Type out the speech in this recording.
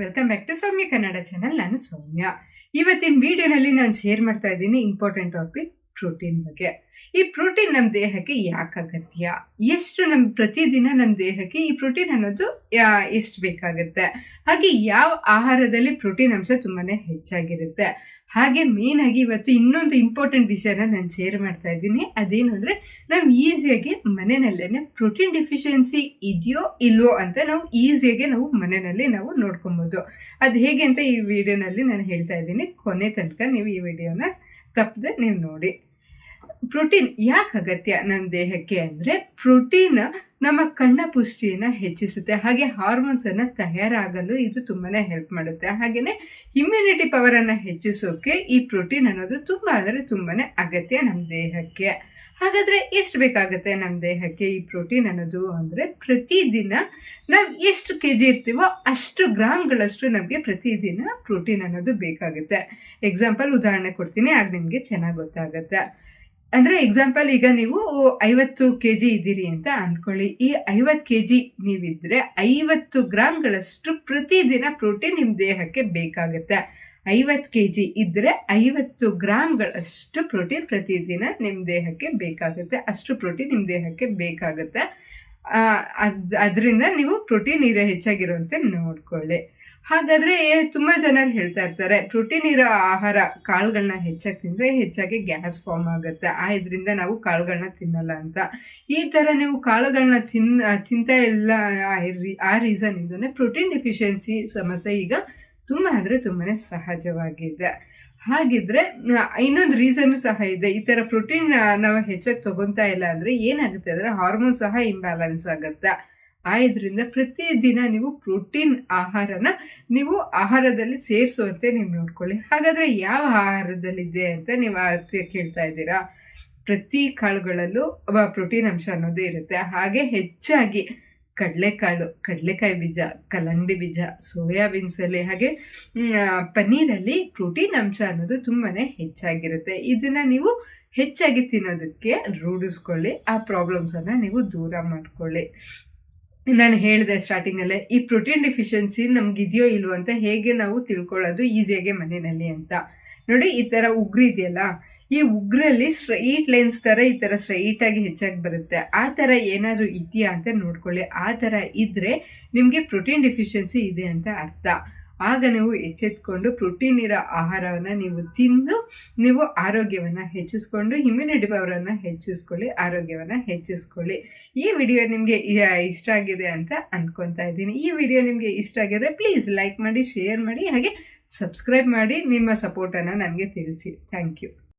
Welcome back to Soumya Kannada channel ನಾನು ಸೌಮ್ಯ. ಇವತ್ತಿನ ವಿಡಿಯೋನಲ್ಲಿ ನಾನು ಶೇರ್ ಮಾಡ್ತಾ ಇದ್ದೀನಿ ಇಂಪಾರ್ಟೆಂಟ್ ಟಾಪಿಕ್ ಪ್ರೋಟೀನ್ ಬಗ್ಗೆ. ಈ ಪ್ರೋಟೀನ್ ನಮ್ಮ ದೇಹಕ್ಕೆ ಯಾಕೆ ಅಗತ್ಯ ಎಷ್ಟು ನಮ್ಮ ಪ್ರತಿದಿನ ನಮ್ಮ ದೇಹಕ್ಕೆ ಈ ಪ್ರೋಟೀನ್ ಅನ್ನೋದು ಎಷ್ಟು ಬೇಕಾಗುತ್ತೆ. ಹಾಗೆ ಯಾವ ಆಹಾರದಲ್ಲಿ ಪ್ರೋಟೀನ್ ಅಂಶ ತುಂಬಾನೇ ಹೆಚ್ಚಾಗಿರುತ್ತೆ. ಹಾಗೆ ಮೇನ್ ಆಗಿ ಇವತ್ತು ಇನ್ನೊಂದು ಇಂಪಾರ್ಟೆಂಟ್ ವಿಷಯನ ನಾನು ಶೇರ್ ಮಾಡ್ತಾ ಇದ್ದೀನಿ. ಅದೇನು ಅಂದರೆ ನಾವು ಈಸಿಯಾಗಿ ಮನೆಯಲ್ಲೇ ಪ್ರೋಟೀನ್ ಡೆಫಿಷಿಯನ್ಸಿ ಇದೆಯೋ ಇಲ್ವೋ ಅಂತ ನಾವು ಈಸಿಯಾಗಿ ನಾವು ಮನೆಯಲ್ಲಿ ನಾವು ನೋಡ್ಕೊಬೋದು. ಅದು ಹೇಗೆ ಅಂತ ಈ ವಿಡಿಯೋನಲ್ಲಿ ನಾನು ಹೇಳ್ತಾ ಇದ್ದೀನಿ. ಕೊನೆ ತನಕ ನೀವು ಈ ವಿಡಿಯೋನ ತಪ್ಪದೆ ನೀವು ನೋಡಿ. ಪ್ರೋಟೀನ್ ಯಾಕೆ ಅಗತ್ಯ ನಮ್ಮ ದೇಹಕ್ಕೆ ಅಂದರೆ ಪ್ರೋಟೀನ್ ನಮ್ಮ ಕಣ್ಣ ಪುಷ್ಟಿಯನ್ನು ಹೆಚ್ಚಿಸುತ್ತೆ. ಹಾಗೆ ಹಾರ್ಮೋನ್ಸ್ ಅನ್ನ ತಯಾರಾಗಲು ಇದು ತುಂಬಾನೇ ಹೆಲ್ಪ್ ಮಾಡುತ್ತೆ. ಹಾಗೆಯೇ ಇಮ್ಯುನಿಟಿ ಪವರ್ ಅನ್ನ ಹೆಚ್ಚಿಸೋಕೆ ಈ ಪ್ರೋಟೀನ್ ಅನ್ನೋದು ತುಂಬಾ ಅಂದರೆ ತುಂಬಾನೇ ಅಗತ್ಯ ನಮ್ಮ ದೇಹಕ್ಕೆ. ಹಾಗಾದ್ರೆ ಎಷ್ಟು ಬೇಕಾಗುತ್ತೆ ನಮ್ಮ ದೇಹಕ್ಕೆ ಈ ಪ್ರೋಟೀನ್ ಅನ್ನೋದು ಅಂದರೆ ಪ್ರತಿದಿನ ನಾವು ಎಷ್ಟು ಕೆ ಜಿ ಇರ್ತೀವೋ ಅಷ್ಟು ಗ್ರಾಮ್ಗಳಷ್ಟು ನಮಗೆ ಪ್ರತಿದಿನ ಪ್ರೋಟೀನ್ ಅನ್ನೋದು ಬೇಕಾಗುತ್ತೆ. ಎಕ್ಸಾಂಪಲ್ ಉದಾಹರಣೆ ಕೊಡ್ತೀನಿ, ಆಗ ನಿಮಗೆ ಚೆನ್ನಾಗಿ ಗೊತ್ತಾಗುತ್ತೆ. ಅಂದರೆ ಎಕ್ಸಾಂಪಲ್ ಈಗ ನೀವು ಐವತ್ತು ಕೆ ಜಿ ಇದ್ದೀರಿ ಅಂತ ಅಂದ್ಕೊಳ್ಳಿ. ಈ ಐವತ್ತು ಕೆ ಜಿ ನೀವಿದ್ರೆ ಐವತ್ತು ಗ್ರಾಮ್ಗಳಷ್ಟು ಪ್ರತಿದಿನ ಪ್ರೋಟೀನ್ ನಿಮ್ಮ ದೇಹಕ್ಕೆ ಬೇಕಾಗುತ್ತೆ. ಐವತ್ತು ಕೆ ಜಿ ಇದ್ದರೆ ಐವತ್ತು ಗ್ರಾಮ್ಗಳಷ್ಟು ಪ್ರೋಟೀನ್ ಪ್ರತಿದಿನ ನಿಮ್ಮ ದೇಹಕ್ಕೆ ಬೇಕಾಗುತ್ತೆ. ಅಷ್ಟು ಪ್ರೋಟೀನ್ ನಿಮ್ಮ ದೇಹಕ್ಕೆ ಬೇಕಾಗುತ್ತೆ. ಅದ್, ಅದರಿಂದ ನೀವು ಪ್ರೋಟೀನ್ ಇರೋ ಹೆಚ್ಚಾಗಿರುವಂತೆ ನೋಡ್ಕೊಳ್ಳಿ. ಹಾಗಾದ್ರೆ ತುಂಬಾ ಜನರು ಹೇಳ್ತಾ ಇರ್ತಾರೆ, ಪ್ರೋಟೀನ್ ಇರೋ ಆಹಾರ ಕಾಳುಗಳನ್ನ ಹೆಚ್ಚಾಗಿ ತಿಂದ್ರೆ ಹೆಚ್ಚಾಗಿ ಗ್ಯಾಸ್ ಫಾರ್ಮ್ ಆಗುತ್ತೆ. ಆ ಇದರಿಂದ ನಾವು ಕಾಳುಗಳನ್ನ ತಿನ್ನಲ್ಲ ಅಂತ. ಈ ತರ ನೀವು ಕಾಳುಗಳನ್ನ ತಿನ್ ತಿಂತಾ ಇಲ್ಲ, ಆ ರೀಸನ್ ರೀಸನಿಂದನೇ ಪ್ರೋಟೀನ್ ಡೆಫಿಷಿಯನ್ಸಿ ಸಮಸ್ಯೆ ಈಗ ತುಂಬಾ ಅಂದ್ರೆ ತುಂಬಾ ಸಹಜವಾಗಿದೆ. ಹಾಗಿದ್ರೆ ಇನ್ನೊಂದು ರೀಸನ್ ಸಹ ಇದೆ. ಈ ತರ ಪ್ರೋಟೀನ್ ನಾವು ಹೆಚ್ಚಾಗಿ ತಗೊಂತಾ ಇಲ್ಲ ಅಂದ್ರೆ ಏನಾಗುತ್ತೆ ಅಂದ್ರೆ ಹಾರ್ಮೋನ್ ಸಹ ಇಂಬ್ಯಾಲೆನ್ಸ್ ಆಗುತ್ತೆ. ಆ ಇದರಿಂದ ಪ್ರತಿದಿನ ನೀವು ಪ್ರೋಟೀನ್ ಆಹಾರನ ನೀವು ಆಹಾರದಲ್ಲಿ ಸೇರಿಸುವಂತೆ ನೀವು ನೋಡ್ಕೊಳ್ಳಿ. ಹಾಗಾದರೆ ಯಾವ ಆಹಾರದಲ್ಲಿದೆ ಅಂತ ನೀವು ಕೇಳ್ತಾ ಇದ್ದೀರಾ? ಪ್ರತಿ ಕಾಳುಗಳಲ್ಲೂ ಪ್ರೋಟೀನ್ ಅಂಶ ಅನ್ನೋದು ಇರುತ್ತೆ. ಹಾಗೆ ಹೆಚ್ಚಾಗಿ ಕಡಲೆಕಾಳು ಕಡಲೆಕಾಯಿ ಬೀಜ ಕಲ್ಲಂಗಡಿ ಬೀಜ ಸೋಯಾಬೀನ್ಸಲ್ಲಿ ಹಾಗೆ ಮ್, ಆ, ಪನ್ನೀರಲ್ಲಿ ಪ್ರೋಟೀನ್ ಅಂಶ ಅನ್ನೋದು ತುಂಬಾ ಹೆಚ್ಚಾಗಿರುತ್ತೆ. ಇದನ್ನು ನೀವು ಹೆಚ್ಚಾಗಿ ತಿನ್ನೋದಕ್ಕೆ ರೂಢಿಸ್ಕೊಳ್ಳಿ. ಆ ಪ್ರಾಬ್ಲಮ್ಸನ್ನು ನೀವು ದೂರ ಮಾಡ್ಕೊಳ್ಳಿ. ನಾನು ಹೇಳಿದೆ ಸ್ಟಾರ್ಟಿಂಗಲ್ಲೇ ಈ ಪ್ರೋಟೀನ್ ಡಿಫಿಷಿಯನ್ಸಿ ನಮ್ಗೆ ಇದೆಯೋ ಇಲ್ವೋ ಅಂತ ಹೇಗೆ ನಾವು ತಿಳ್ಕೊಳ್ಳೋದು ಈಸಿಯಾಗಿ ಮನೆಯಲ್ಲಿ ಅಂತ. ನೋಡಿ, ಈ ಥರ ಉಗ್ರು ಇದೆಯಲ್ಲ, ಈ ಉಗ್ರಲ್ಲಿ ಸ್ಟ್ರೈಟ್ ಲೈನ್ಸ್ ಥರ ಈ ಥರ ಸ್ಟ್ರೈಟ್ ಆಗಿ ಹೆಚ್ಚಾಗಿ ಬರುತ್ತೆ. ಆ ಥರ ಏನಾದರೂ ಇದೆಯಾ ಅಂತ ನೋಡ್ಕೊಳ್ಳಿ. ಆ ಥರ ಇದ್ದರೆ ನಿಮಗೆ ಪ್ರೋಟೀನ್ ಡಿಫಿಷಿಯನ್ಸಿ ಇದೆ ಅಂತ ಅರ್ಥ. ಆಗ ನೀವು ಎಚ್ಚೆತ್ಕೊಂಡು ಪ್ರೋಟೀನ್ ಇರೋ ಆಹಾರವನ್ನು ನೀವು ತಿಂದು ನೀವು ಆರೋಗ್ಯವನ್ನು ಹೆಚ್ಚಿಸ್ಕೊಂಡು ಇಮ್ಯುನಿಟಿ ಪವರನ್ನು ಹೆಚ್ಚಿಸ್ಕೊಳ್ಳಿ, ಆರೋಗ್ಯವನ್ನು ಹೆಚ್ಚಿಸ್ಕೊಳ್ಳಿ. ಈ ವಿಡಿಯೋ ನಿಮಗೆ ಇಷ್ಟ ಆಗಿದೆ ಅಂತ ಅಂದ್ಕೊತಾ ಇದ್ದೀನಿ. ಈ ವಿಡಿಯೋ ನಿಮಗೆ ಇಷ್ಟ ಆಗಿದ್ರೆ ಪ್ಲೀಸ್ ಲೈಕ್ ಮಾಡಿ, ಶೇರ್ ಮಾಡಿ, ಹಾಗೆ ಸಬ್ಸ್ಕ್ರೈಬ್ ಮಾಡಿ, ನಿಮ್ಮ ಸಪೋರ್ಟನ್ನು ನನಗೆ ತಿಳಿಸಿ. Thank you.